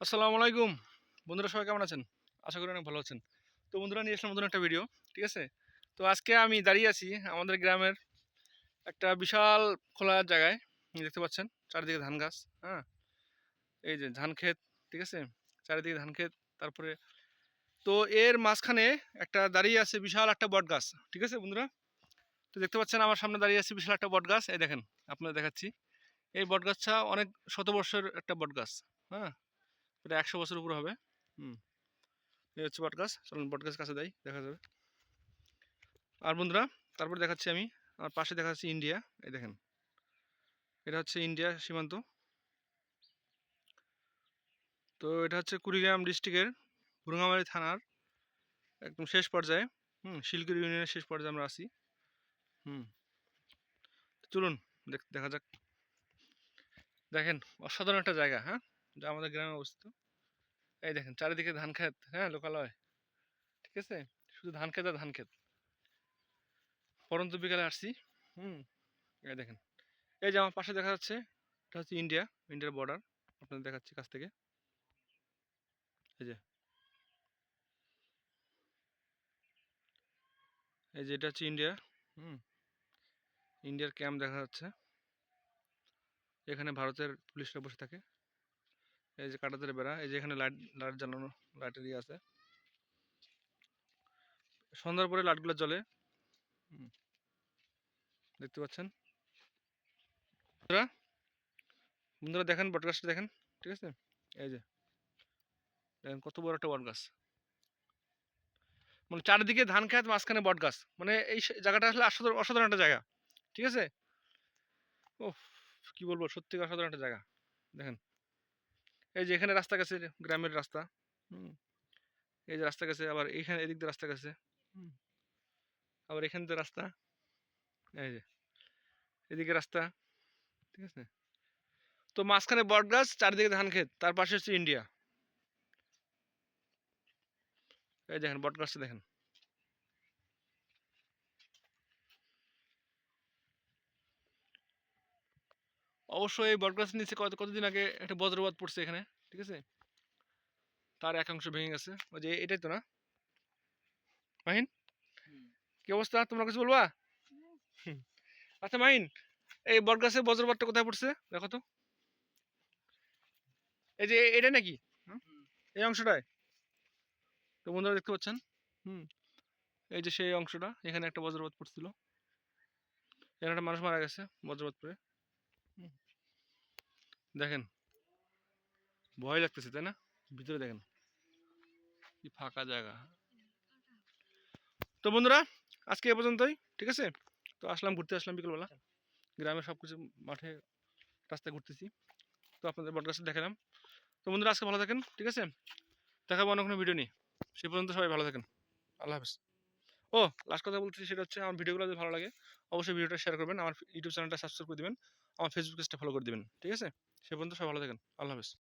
আসসালামু আলাইকুম। বন্ধুরা সবাই কেমন আছেন? আশা করি অনেক ভালো আছেন। তো বন্ধুরা, নিয়ে আসলাম নতুন একটা ভিডিও ঠিক আছে? তো আজকে আমি দাঁড়িয়ে আছি আমাদের গ্রামের একটা বিশাল খোলা জায়গায় দেখতে পাচ্ছেন? চারিদিকে ধান গাছ হ্যাঁ? এই যে ধান ক্ষেত, ঠিক আছে? চারিদিকে ধান ক্ষেত, তারপরে তো এর মাঝখানে একটা দাঁড়িয়ে আছে বিশাল একটা বট গাছ, ঠিক আছে বন্ধুরা? তো দেখতে পাচ্ছেন আমার সামনে দাঁড়িয়ে আছে বিশাল একটা বট গাছ, এই দেখেন, আপনাদের দেখাচ্ছি। এই বট গাছটা অনেক শত বর্ষের একটা বট গাছ হ্যাঁ? এটা একশো বছর উপর হবে। হুম। এই হচ্ছে বট গাছ। চলুন বট গাছ কাছে দেয় দেখা যাবে। আর বন্ধুরা, তারপর দেখাচ্ছি আমি। আর পাশে দেখা যাচ্ছে ইন্ডিয়া। এই দেখেন। এটা হচ্ছে ইন্ডিয়া সীমান্ত। তো এটা হচ্ছে কুড়িগ্রাম ডিস্ট্রিক্টের ভুরুঙ্গামারি থানার একদম শেষ পর্যায়ে। হুম, শিলগুড়ি ইউনিয়নের শেষ পর্যায়ে আমরা আছি। হুম। চলুন দেখা যাক। দেখেন, অসাধারণ একটা জায়গা হ্যাঁ? যা আমাদের গ্রামে অবস্থিত। এই দেখেন, চারিদিকে ধান ক্ষেত হ্যাঁ লোকালয়, ঠিক আছে? শুধু ধান ক্ষেত আর ধান ক্ষেত। পরন্ত বিকালে আসছি, হুম? এই দেখেন, এই যে আমার পাশে দেখা যাচ্ছে, এটা হচ্ছে ইন্ডিয়া, ইন্ডিয়ার বর্ডার আপনাদের দেখাচ্ছি কাছ থেকে। এই যে এই যে এটা হচ্ছে ইন্ডিয়া, হুম? ইন্ডিয়ার ক্যাম্প দেখা যাচ্ছে। এখানে ভারতের পুলিশরা বসে থাকে। এই যে কাটাতের বেড়া, এই যে এখানে লাইট লাইট জ্বালানো, লাইটের ইয়ে আছে। সন্ধ্যার পরে লাইটগুলো জ্বলে। দেখতে পাচ্ছেন? বন্ধুরা বন্ধুরা দেখেন বটগাছটা দেখেন, ঠিক আছে? এই যে, দেখেন কত বড় একটা বট গাছ। মানে চারিদিকে ধান খেত, মাঝখানে বট গাছ। মানে এই জায়গাটা আসলে অসাধারণ অসাধারণ একটা জায়গা, ঠিক আছে? ও কি বলব সত্যি অসাধারণ একটা জায়গা। দেখেন এই যে এখানে রাস্তা গেছে, গ্রামের রাস্তা, হুম, এই যে রাস্তা গেছে, আবার এইখানে এদিক দিয়ে রাস্তা গেছে আবার এখান দিয়ে রাস্তা, এই যে, এদিকে রাস্তা, ঠিক আছে? তো মাঝখানে বট গাছ, চারিদিকে ধান ক্ষেত, তার পাশে হচ্ছে ইন্ডিয়া। এই দেখেন, বট গাছটা দেখেন। অবশ্যই এই বট গাছের নিচে কত, কতদিন আগে একটা বজ্রপাত পড়ছে এখানে? ঠিক আছে? তার একাংশ ভেঙে গেছে। ওই যে এটাই তো না? মাহিন? কি অবস্থা? তোমরা কিছু বলবা? আচ্ছা মাহিন, এই বট গাছের বজ্রপাতটা কোথায় পড়ছে? দেখো তো। এই যে এটা নাকি? এই অংশটায়? তো বন্ধুরা দেখতে পাচ্ছেন? হুম। এই যে সেই অংশটা, এখানে একটা বজ্রপাত পড়ছিল। এখানে একটা মানুষ মারা গেছে বজ্রপাত পড়ে দেখেন। ভয় লাগতেছে, তাই না? ভিতরে দেখেন। কি ফাঁকা জায়গা। তো বন্ধুরা, আজকে এ পর্যন্তই, ঠিক আছে? তো আসলাম, ঘুরতে আসলাম বিকেলবেলা। গ্রামের সব কিছু মাঠে, রাস্তায় ঘুরতেছি। তো আপনাদের বটগাছটা দেখালাম। তো বন্ধুরা, আজকে ভালো থাকেন, ঠিক আছে? দেখাবো অন্য কোনো ভিডিও নিয়ে। সে পর্যন্ত সবাই ভালো থাকেন। আল্লাহ হাফেজ। ও লাস্ট কথা বলতেছি সেটা হচ্ছে, আমার ভিডিওগুলো যদি ভালো লাগে, অবশ্যই ভিডিওটা শেয়ার করবেন। আমার ইউটিউব চ্যানেলটা সাবস্ক্রাইব করে দিবেন। আমার ফেসবুক পেজটা ফলো করে দিবেন, ঠিক আছে? সে পর্যন্ত সবাই ভালো থাকেন। আল্লাহ হাফেজ।